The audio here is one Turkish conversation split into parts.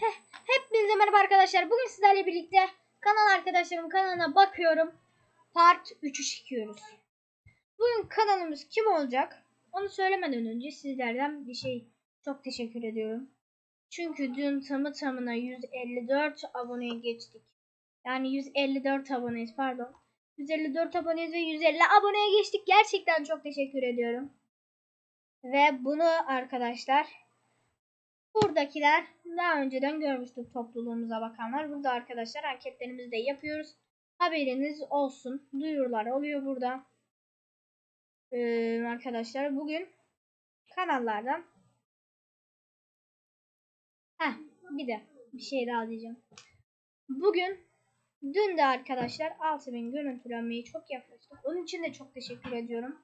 Heh, hepinize merhaba arkadaşlar. Bugün sizlerle birlikte kanal arkadaşlarım kanalına bakıyorum. Part 3'ü çekiyoruz. Bugün kanalımız kim olacak? Onu söylemeden önce sizlerden bir şey çok teşekkür ediyorum. Çünkü dün tamı tamına 154 aboneye geçtik. Yani 154 aboneyiz pardon. 154 aboneyiz ve 150 aboneye geçtik. Gerçekten çok teşekkür ediyorum. Ve bunu arkadaşlar buradakiler daha önceden görmüştük topluluğumuza bakanlar. Burada arkadaşlar anketlerimizi de yapıyoruz. Haberiniz olsun. Duyurular oluyor burada. Ee, arkadaşlar bugün kanallardan Heh, bir de bir şey daha diyeceğim. Bugün dün de arkadaşlar 6000 görüntülenmeyi çok yaklaştık. Onun için de çok teşekkür ediyorum.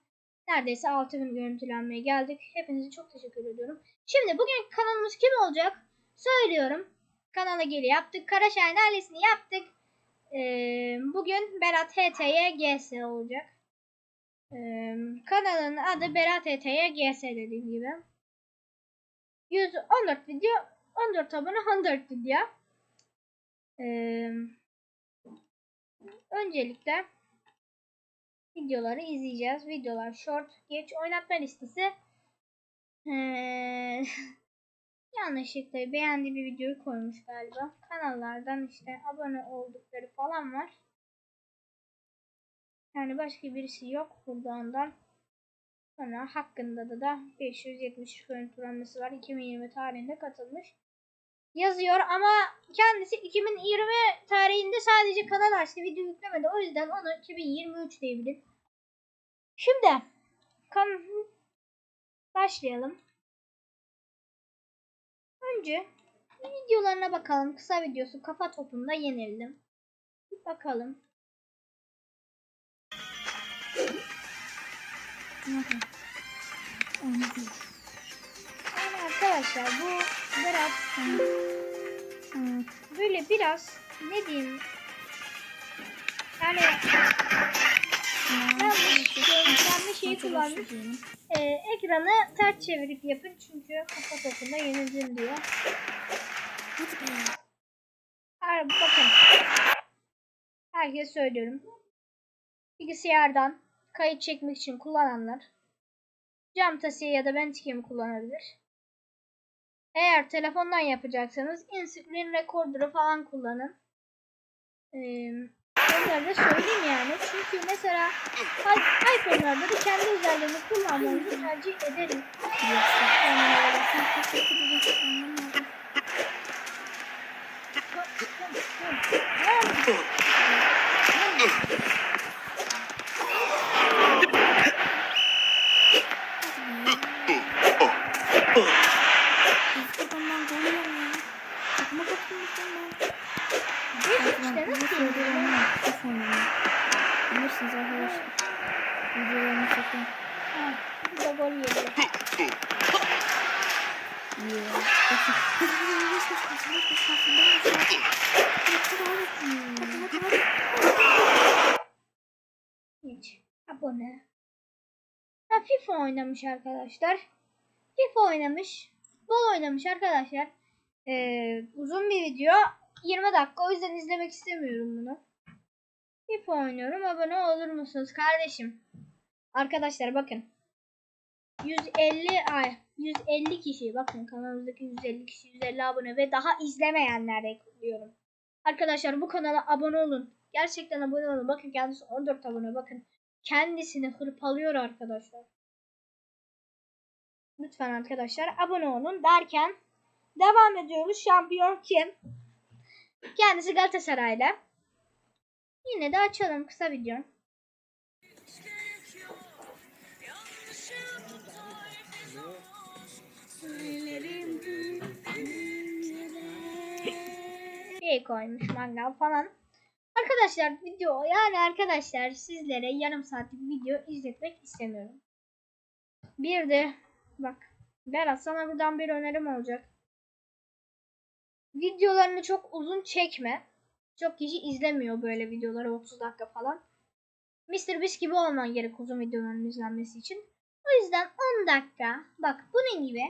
Neredeyse 6000 görüntülenmeye geldik. Hepinize çok teşekkür ediyorum. Şimdi bugün kanalımız kim olacak? Söylüyorum. Kanala geri yaptık. Karaşahin ailesini yaptık. Ee, bugün Berat HT'ye GS olacak. Ee, kanalın adı Berat HT'ye GS dediğim gibi. 114 video 14 abone 14 video. Ee, öncelikle videoları izleyeceğiz. Videolar short, geç, oynatma listesi. Ee, yanlışlıkla beğendiği bir videoyu koymuş galiba. Kanallardan işte abone oldukları falan var. Yani başka birisi yok burada ondan. Sonra hakkında da da 570 görüntülenmesi var. 2020 tarihinde katılmış. Yazıyor ama kendisi 2020 tarihinde sadece kanal açtı. Video yüklemedi. O yüzden onu 2023 diyebilirim. Şimdi kan başlayalım. Önce videolarına bakalım. Kısa videosu kafa topunda yenildim. Bir bakalım. Yani arkadaşlar bu Berat böyle biraz ne diyeyim yani yanlış, yanlış şey kullanmış. Ee, ekranı ters çevirip yapın çünkü kafa topunda yenildim diyor. Her, bakın. Herkese söylüyorum. Bilgisayardan kayıt çekmek için kullananlar cam tasiye ya da Bandicam'i kullanabilir. Eğer telefondan yapacaksanız InScreen falan kullanın. Ee, onları da söyleyeyim yani. Çünkü mesela iPhone'larda da kendi özelliğini kullanmanızı tercih ederim. Hadi hadi. Hiç. Abone. Ha, FIFA oynamış arkadaşlar. FIFA oynamış. Futbol oynamış arkadaşlar. Ee, uzun bir video. 20 dakika. O yüzden izlemek istemiyorum bunu. FIFA oynuyorum. Abone olur musunuz kardeşim? Arkadaşlar bakın. 150 ay 150 kişi bakın kanalımızdaki 150 kişi 150 abone ve daha izlemeyenlere diyorum. Arkadaşlar bu kanala abone olun. Gerçekten abone olun. Bakın kendisi 14 abone bakın. Kendisini hırpalıyor arkadaşlar. Lütfen arkadaşlar abone olun derken devam ediyoruz. Şampiyon kim? Kendisi Galatasaray'la. Yine de açalım kısa video. şey koymuş mangal falan. Arkadaşlar video yani arkadaşlar sizlere yarım saatlik video izletmek istemiyorum. Bir de bak Berat sana buradan bir önerim olacak. Videolarını çok uzun çekme. Çok kişi izlemiyor böyle videoları 30 dakika falan. Mr. Beast gibi olman gerek uzun videoların izlenmesi için. O yüzden 10 dakika bak bunun gibi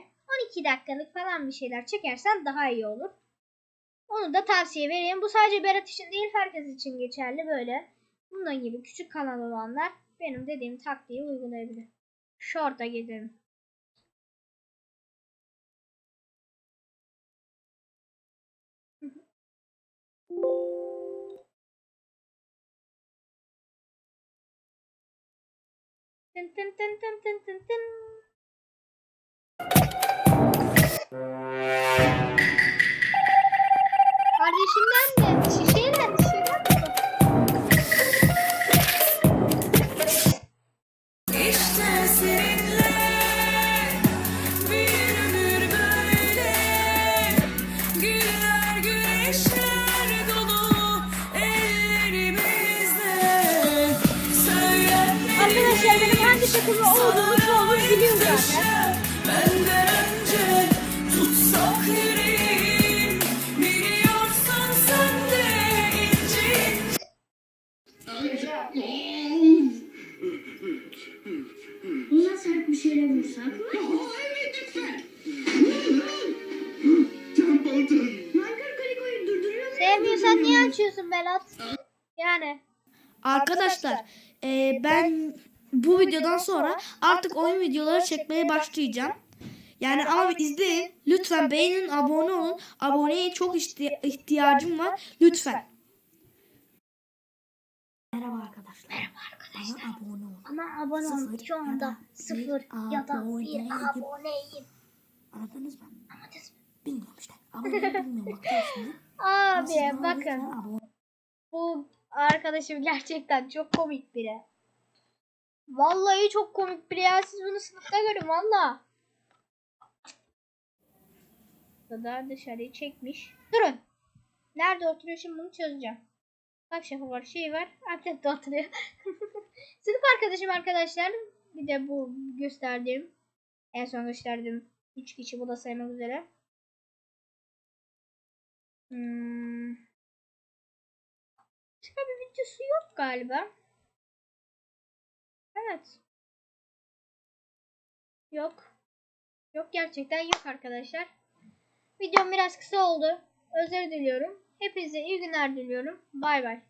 12 dakikalık falan bir şeyler çekersen daha iyi olur. Onu da tavsiye vereyim. Bu sadece Berat için değil herkes için geçerli böyle. Bunun gibi küçük kanal olanlar benim dediğim taktiği uygulayabilir. Short'a gidelim. Tın tın tın tın tın tın tın. Kardeşimden de şişeyle şişeyle İşte seninle bir ömür böyle. Güller güneşler dolu ellerimizde Söylenmedi Arkadaşlar benim hangi takımda olduğumu çoğunuz biliyor zaten. Bir şeyle vursak. Templeton! Michael Kaliko'yu durduruyor mu? Sevmiyorsan niye açıyorsun Berat? Yani. Arkadaşlar e, ben bu videodan sonra artık oyun videoları çekmeye başlayacağım. Yani ama izleyin. Lütfen beğenin, abone olun. Aboneye çok ihti- ihtiyacım var. Lütfen. Merhaba arkadaşlar. Merhaba arkadaşlar. Bana abone olun. Ama abone ol. Şu anda da sıfır ya da bir aboneyim. Anladınız mı? Anladınız mı? Bilmiyorum işte. Abone bilmiyorum. Abi bakın. Bu arkadaşım gerçekten çok komik biri. Vallahi çok komik biri ya. Siz bunu sınıfta görün valla. da dışarıyı çekmiş. Durun. Nerede oturuyor şimdi bunu çözeceğim. Kavşakı var, şey var. Aklet oturuyor. Sınıf arkadaşım arkadaşlar. Bir de bu gösterdiğim. En son gösterdiğim 3 kişi bu da saymak üzere. Hmm. Başka bir videosu yok galiba. Evet. Yok. Yok gerçekten yok arkadaşlar. Videom biraz kısa oldu. Özür diliyorum. Hepinize iyi günler diliyorum. Bay bay.